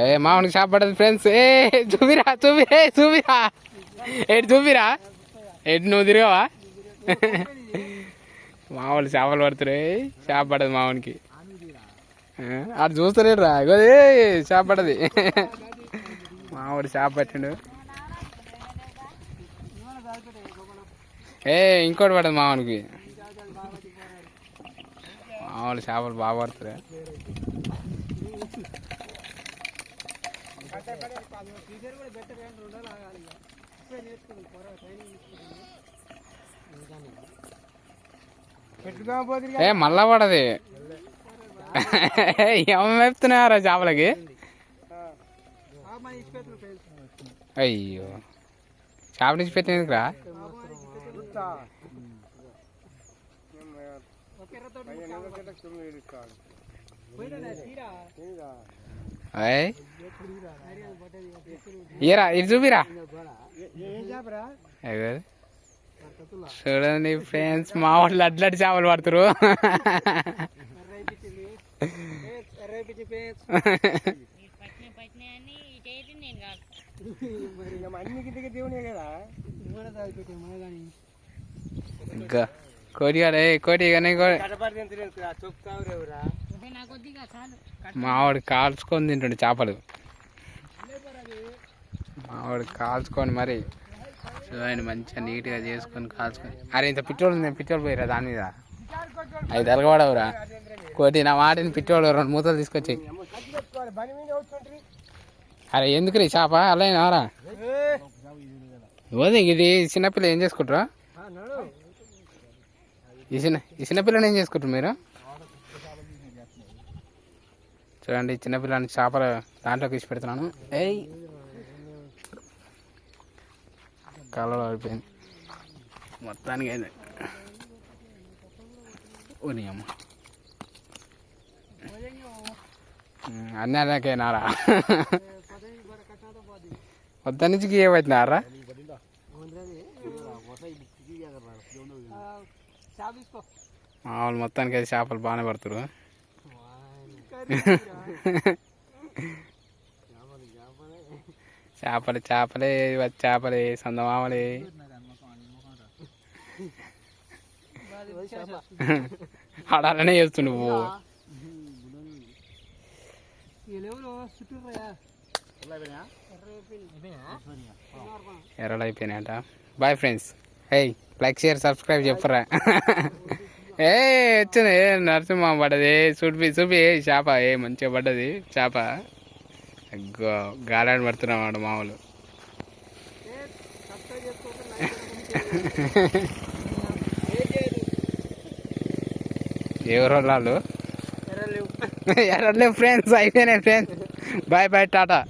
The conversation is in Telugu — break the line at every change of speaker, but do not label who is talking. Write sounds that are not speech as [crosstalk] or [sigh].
ఏ మామూలుగా షాప్ పడదు ఫ్రెండ్స్ ఏ చూపిరా చూపిరే చూపిరా. ఎటు చూపిరా. ఎటు నువ్వు తిరగవా? మామూలు చేపలు పడుతున్నాయి. చేపడదు పడదు మామూనికి అటు చూస్తలేడు రా ఇగో ఏ పడది పట్టిండు. ఏ ఇంకోటి పడదు మామూనికి మామూలు చేపలు బాగా పడుతున్నాయి. ఏ మళ్ళా పడది. ఏమేపుతున్నాయారా చేపలకి? అయ్యో. చేప నుంచి పెట్టినందుకురా అయ్యి ఇయరా ఇది చూపిరా. చూడండి ఫ్రెండ్స్ మా వాళ్ళు అడ్లడి చేపలు పడుతురు ఇంకా కోడిగాడే కోడి మావాడు కాల్చుకొని తింటుండే చేపలు ఆవిడ కాల్చుకొని మరి చూడండి మంచిగా నీట్గా చేసుకొని కాల్చుకొని. అరే ఇంత పెట్రోల్ ఉంది పెట్రోల్ పోయిరా దాని మీద? అది తెలగబడవురా. కోటి నా వాటిని పిట్టోడు రెండు మూతలు తీసుకొచ్చి అరే ఎందుకు రీ చేప? అలా రా ఓది ఇది చిన్నపిల్ల ఏం చేసుకుంటారా? ఈ చిన్న ఈ చిన్నపిల్లని ఏం చేసుకుంటారు మీరు? చూడండి చిన్నపిల్లని చేపలు దాంట్లోకి ఇచ్చి పెడుతున్నాను. ఏయ్ కలలో అయిపోయింది మొత్తానికి అయింది ఓని అమ్మ. ఉమ్, అన్నీ అలాగే నారా. మొత్తం నుంచి ఏమవుతున్నారా మామూలు మొత్తానికి అయితే చేపలు బాగానే పడుతురు [laughs] [laughs] చేపలు చేపలే చేపలే సందమామలే. ఆడాలనే చేస్తుండు నువ్వు ఎర్రలు అయిపోయినాయట. Bye friends hey like share subscribe చెప్పరా. ఏ వచ్చింది. నరసింహ పడ్డది. చూపి చూపి. చేప. ఏ మంచిగా పడ్డది. చేప. అగ్గో గాలాడి పడుతున్నాడు మామూలు. ఎవరు వాళ్ళు? ఎర్రలేవు. ఫ్రెండ్స్ అయిపోయినాయి ఫ్రెండ్స్ బాయ్ బాయ్ టాటా.